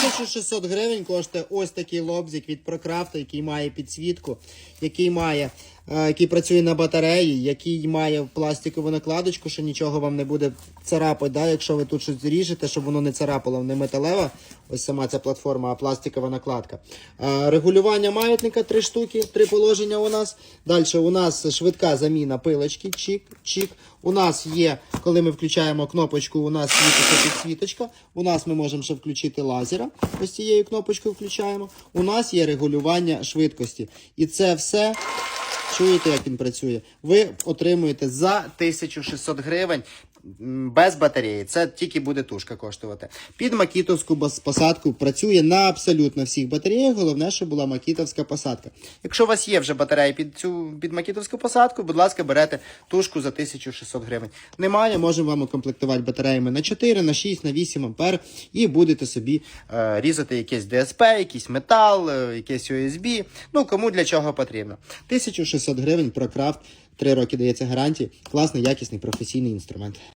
1600 гривень коштує ось такий лобзик від Прокрафта, який має підсвітку, який має. Е, Який працює на батареї, який має пластикову накладочку, що нічого вам не буде царапати, да? якщо ви тут щось ріжете, щоб воно не царапало, не металева, ось сама ця платформа, а пластикова накладка. Е, Регулювання маятника три штуки, три положення у нас. Далі у нас швидка заміна пилочки, чик, чик. У нас є, коли ми включаємо кнопочку, у нас світиться підсвіточка. У нас ми можемо ще включити лазера. Ось цією кнопочкою включаємо. У нас є регулювання швидкості. І це все. Чуєте, як він працює? Ви отримуєте за 1600 гривень без батареї. Це тільки буде тушка коштувати. Під макітовську посадку працює на абсолютно всіх батареях. Головне, щоб була макітовська посадка. Якщо у вас є вже батарея під цю під макітовську посадку, будь ласка, берете тушку за 1600 гривень. Немає, можемо вам укомплектувати батареями на 4, на 6, на 8 ампер і будете собі е, різати якийсь ДСП, якийсь метал, е, якийсь USB. Ну кому для чого потрібно. 1600 гривень ProCraft, 3 роки дається гарантії. Класний, якісний, професійний інструмент.